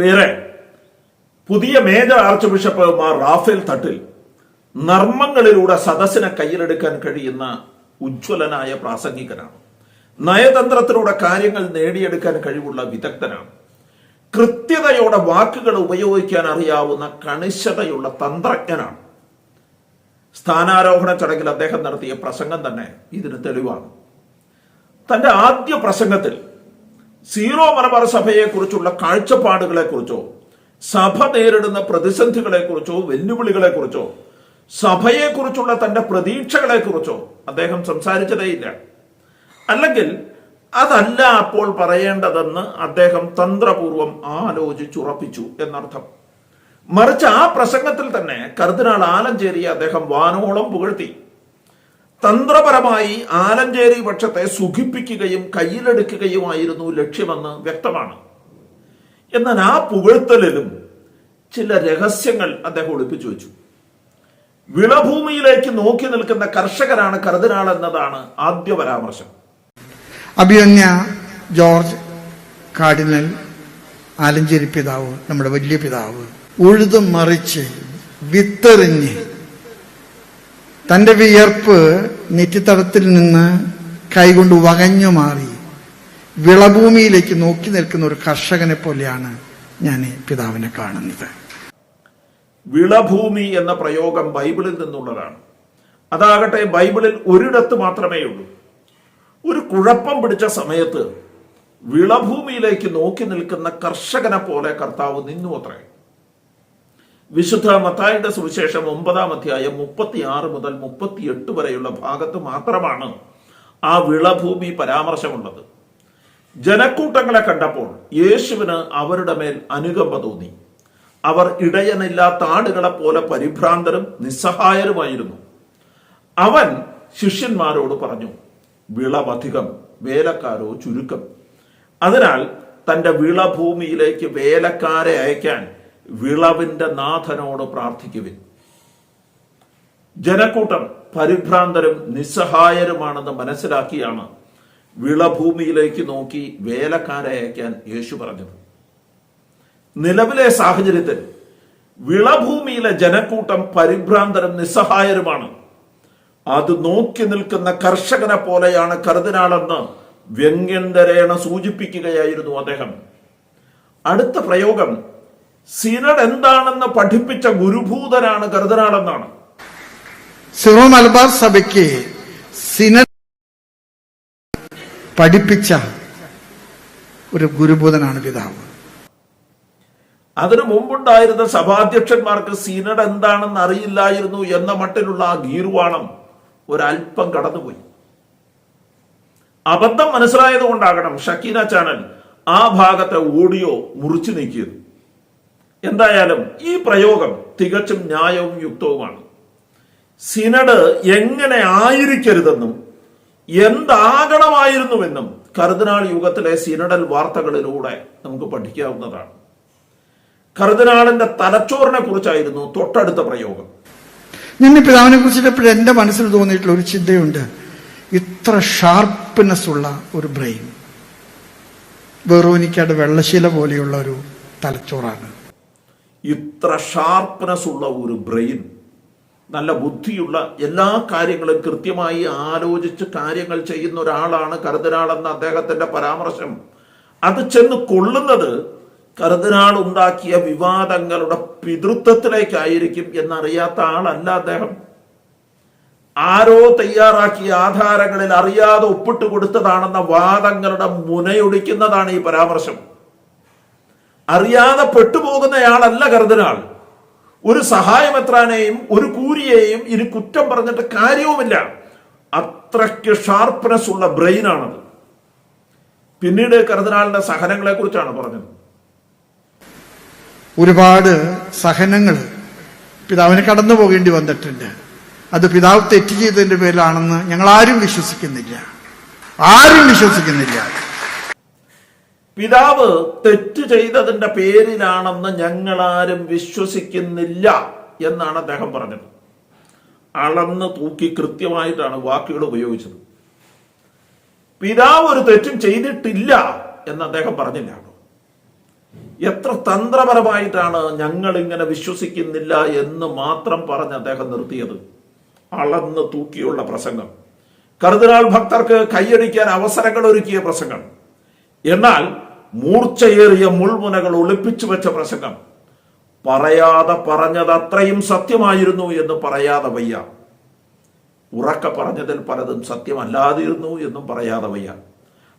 പ്രിയരെ പുതിയ major archbishop Mar Raphael Thattil നർമ്മങ്ങളിലൂടെ സദസ്സിനെ കയ്യിലെടുക്കാൻ കഴിയുന്ന ഉജ്ജ്വലനായ പ്രാസംഗികനാണ്. നയതന്ത്രത്തിലൂടെ കാര്യങ്ങൾ നേടിയെടുക്കാൻ കഴിവുള്ള വിദഗ്ധനാണ്. കൃത്യതയോടെ വാക്കുകൾ ഉപയോഗിക്കാൻ അറിയാവുന്ന കണിശതയുള്ള തന്ത്രജ്ഞനാണ്. സ്ഥാനാരോഹണ ചടങ്ങിൽ അദ്ദേഹം നടത്തിയ പ്രസംഗം തന്നെ ഇതിന് തെളിവാണ്. തന്റെ ആദ്യ പ്രസംഗത്തിൽ സീറോ മലബാർ സഭയെക്കുറിച്ചുള്ള കാഴ്ചപ്പാടുകളെക്കുറിച്ചോ സഭ നേരിടുന്ന പ്രതിസന്ധികളെക്കുറിച്ചോ വെല്ലുവിളികളെക്കുറിച്ചോ സഭയെക്കുറിച്ചുള്ള തന്റെ പ്രതീക്ഷകളെക്കുറിച്ചോ അദ്ദേഹം സംസാരിച്ചതേയില്ല. അല്ലെങ്കിൽ അതല്ല അപ്പോൾ പറയേണ്ടതെന്ന് അദ്ദേഹം തന്ത്രപൂർവം ആലോചിച്ചുറപ്പിച്ചു എന്നർത്ഥം. മറിച്ച് ആ പ്രസംഗത്തിൽ തന്നെ കർദിനാൾ ആലഞ്ചേരി അദ്ദേഹം വാനോളം പുകഴ്ത്തി. തന്ത്രപരമായി ആലഞ്ചേരി പക്ഷത്തെ സുഖിപ്പിക്കുകയും കയ്യിലെടുക്കുകയുമായിരുന്നു ലക്ഷ്യമെന്ന് വ്യക്തമാണ്. എന്നാൽ ആ പുകഴ്ത്തലിലും ചില രഹസ്യങ്ങൾ അദ്ദേഹം ഒളിപ്പിച്ചു വെച്ചു. വിളഭൂമിയിലേക്ക് നോക്കി നിൽക്കുന്ന കർഷകരാണ് കർദിനാൾ എന്നതാണ് ആദ്യ പരാമർശം. അഭിയന്യ ജോർജ് കാർഡിനൽ ആലഞ്ചേരി പിതാവ് നമ്മുടെ വലിയ പിതാവ് ഉഴുതും മറിച്ച് വിത്തെറിഞ്ഞ് തന്റെ വിയർപ്പ് നെറ്റിത്തടത്തിൽ നിന്ന് കൈകൊണ്ട് വകഞ്ഞു മാറി. വിളഭൂമിയിലേക്ക് നോക്കി നിൽക്കുന്ന ഒരു കർഷകനെ പോലെയാണ് ഞാൻ പിതാവിനെ കാണുന്നത്. വിളഭൂമി എന്ന പ്രയോഗം ബൈബിളിൽ നിന്നുള്ളതാണ്. അതാകട്ടെ ബൈബിളിൽ ഒരിടത്ത് മാത്രമേ ഉള്ളൂ. ഒരു കുഴപ്പം പിടിച്ച സമയത്ത് വിളഭൂമിയിലേക്ക് നോക്കി നിൽക്കുന്ന കർഷകനെ പോലെ കർത്താവ് നിന്നു അത്രേ വിശുദ്ധ മത്തായുടെ സുവിശേഷം ഒമ്പതാം അധ്യായം മുപ്പത്തിയാറ് മുതൽ മുപ്പത്തിയെട്ട് വരെയുള്ള ഭാഗത്ത് മാത്രമാണ് ആ വിളഭൂമി പരാമർശമുള്ളത്. ജനക്കൂട്ടങ്ങളെ കണ്ടപ്പോൾ യേശുവിന് അവരുടെ മേൽ അനുകമ്പ തോന്നി. അവർ ഇടയനില്ലാത്ത ആടുകളെ പോലെ പരിഭ്രാന്തരും നിസ്സഹായരുമായിരുന്നു. അവൻ ശിഷ്യന്മാരോട് പറഞ്ഞു വിളവധികം വേലക്കാരോ ചുരുക്കം. അതിനാൽ തന്റെ വിളഭൂമിയിലേക്ക് വേലക്കാരെ അയക്കാൻ വിളവിന്റെ നാഥനോട് പ്രാർത്ഥിക്കുവിൻ. ജനക്കൂട്ടം പരിഭ്രാന്തരും നിസ്സഹായരുമാണെന്ന് മനസ്സിലാക്കിയാണ് വിളഭൂമിയിലേക്ക് നോക്കി വേലക്കാരെ അയക്കാൻ യേശു പറഞ്ഞത്. നിലവിലെ സാഹചര്യത്തിൽ വിളഭൂമിയിലെ ജനക്കൂട്ടം പരിഭ്രാന്തരും നിസ്സഹായരുമാണ്. അത് നോക്കി നിൽക്കുന്ന കർഷകനെ പോലെയാണ് കരുതിനാളെന്ന് വ്യംഗ്യന്തരേണ സൂചിപ്പിക്കുകയായിരുന്നു അദ്ദേഹം. അടുത്ത പ്രയോഗം സിനഡ് എന്താണെന്ന് പഠിപ്പിച്ച ഗുരുഭൂതനാണ് കരുതനാളെന്നാണ് സിറോ മലബാർ സഭയ്ക്ക് സിനഡ് പഠിപ്പിച്ച ഒരു ഗുരുഭൂതനാണ് പിതാവ്. അതിനു മുമ്പുണ്ടായിരുന്ന സഭാധ്യക്ഷന്മാർക്ക് സിനഡ് എന്താണെന്ന് അറിയില്ലായിരുന്നു എന്ന മട്ടിലുള്ള ആ ഗീർവാണം ഒരൽപ്പം കടന്നുപോയി. അബദ്ധം മനസ്സിലായത് കൊണ്ടാകണം ഷക്കീന ചാനൽ ആ ഭാഗത്തെ ഓഡിയോ മുറിച്ചു നീക്കിയത്. എന്തായാലും ഈ പ്രയോഗം തികച്ചും ന്യായവും യുക്തവുമാണ്. സിനഡ് എങ്ങനെ ആയിരിക്കരുതെന്നും എന്താകണമായിരുന്നുവെന്നും കർദിനാൾ യുഗത്തിലെ സിനഡൽ വാർത്തകളിലൂടെ നമുക്ക് പഠിക്കാവുന്നതാണ്. കർദിനാളിന്റെ തലച്ചോറിനെ കുറിച്ചായിരുന്നു തൊട്ടടുത്ത പ്രയോഗം. ഈ പിതാവിനെ കുറിച്ചിട്ടപ്പോൾ എന്റെ മനസ്സിൽ തോന്നിയിട്ടുള്ള ഒരു ചിന്തയുണ്ട്. ഇത്ര ഷാർപ്പ്നെസ് ഉള്ള ഒരു ബ്രെയിൻ വെറോനിക്കയുടെ വെള്ളശീല പോലെയുള്ള ഒരു തലച്ചോറാണ്. ഇത്ര ഷാർപ്പ്നെസ് ഉള്ള ഒരു ബ്രെയിൻ നല്ല ബുദ്ധിയുള്ള എല്ലാ കാര്യങ്ങളും കൃത്യമായി ആലോചിച്ച് കാര്യങ്ങൾ ചെയ്യുന്ന ഒരാളാണ് കരുതനാളെന്ന അദ്ദേഹത്തിന്റെ പരാമർശം. അത് ചെന്ന് കൊള്ളുന്നത് കരുതനാൾ ഉണ്ടാക്കിയ വിവാദങ്ങളുടെ പിതൃത്വത്തിലേക്കായിരിക്കും എന്നറിയാത്ത ആളല്ല അദ്ദേഹം. ആരോ തയ്യാറാക്കിയ ആധാരങ്ങളിൽ അറിയാതെ ഒപ്പിട്ട് കൊടുത്തതാണെന്ന വാദങ്ങളുടെ മുനയൊടിക്കുന്നതാണ് ഈ പരാമർശം. അറിയാതെ പെട്ടുപോകുന്നയാളല്ല കരുതനാൾ ഒരു സഹായമെത്രാനെയും ഒരു കൂരിയെയും ഇനി കുറ്റം പറഞ്ഞിട്ട് കാര്യവുമില്ല. അത്രയ്ക്ക് ഷാർപ്പ്നെസ് ഉള്ള ബ്രെയിനാണത് പിന്നീട് കരുതനാളിന്റെ സഹനങ്ങളെ കുറിച്ചാണ് പറഞ്ഞത്. ഒരുപാട് സഹനങ്ങൾ പിതാവിന് കടന്നു പോകേണ്ടി വന്നിട്ടുണ്ട്. അത് പിതാവ് തെറ്റ് ചെയ്തതിന്റെ പേരിലാണെന്ന് ഞങ്ങൾ ആരും വിശ്വസിക്കുന്നില്ല. ആരും വിശ്വസിക്കുന്നില്ല. പിതാവ് തെറ്റ് ചെയ്തതിന്റെ പേരിലാണെന്ന് ഞങ്ങളാരും വിശ്വസിക്കുന്നില്ല എന്നാണ് അദ്ദേഹം പറഞ്ഞത്. അളന്ന് തൂക്കി കൃത്യമായിട്ടാണ് വാക്കുകൾ ഉപയോഗിച്ചത്. പിതാവ് ഒരു തെറ്റും ചെയ്തിട്ടില്ല എന്ന് അദ്ദേഹം പറഞ്ഞില്ല. എത്ര തന്ത്രപരമായിട്ടാണ് ഞങ്ങൾ ഇങ്ങനെ വിശ്വസിക്കുന്നില്ല എന്ന് മാത്രം പറഞ്ഞ് അദ്ദേഹം നിർത്തിയത്. അളന്ന് തൂക്കിയുള്ള പ്രസംഗം. കർദിനാൾ ഭക്തർക്ക് കൈയടിക്കാൻ അവസരങ്ങൾ ഒരുക്കിയ പ്രസംഗം. എന്നാൽ മൂർച്ചയേറിയ മുൾമുനകൾ ഒളിപ്പിച്ചു വെച്ച പ്രസംഗം. പറയാതെ പറഞ്ഞത് അത്രയും സത്യമായിരുന്നു എന്ന് പറയാതെ വയ്യ. ഉറക്ക പറഞ്ഞതിൽ പലതും സത്യമല്ലാതിരുന്നു എന്നും പറയാതെ വയ്യ.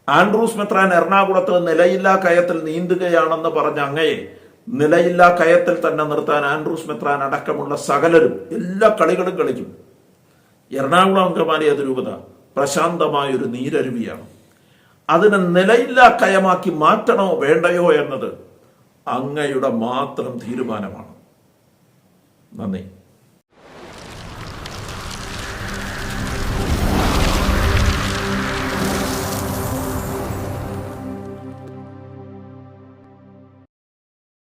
ആൻഡ്രൂസ് മെത്രാൻ എറണാകുളത്ത് നിലയില്ലാ കയത്തിൽ നീന്തുകയാണെന്ന് പറഞ്ഞ അങ്ങയെ നിലയില്ലാ കയത്തിൽ തന്നെ നിർത്താൻ ആൻഡ്രൂസ് മെത്രാൻ അടക്കമുള്ള സകലരും എല്ലാ കളികളും കളിക്കും. എറണാകുളം അങ്കമാലി അതിരൂപത പ്രശാന്തമായൊരു നീരരുവിയാണ്. അതിനെ നിലയില്ലാ കയമാക്കി മാറ്റണോ വേണ്ടയോ എന്നത് അങ്ങയുടെ മാത്രം തീരുമാനമാണ്. നന്ദി.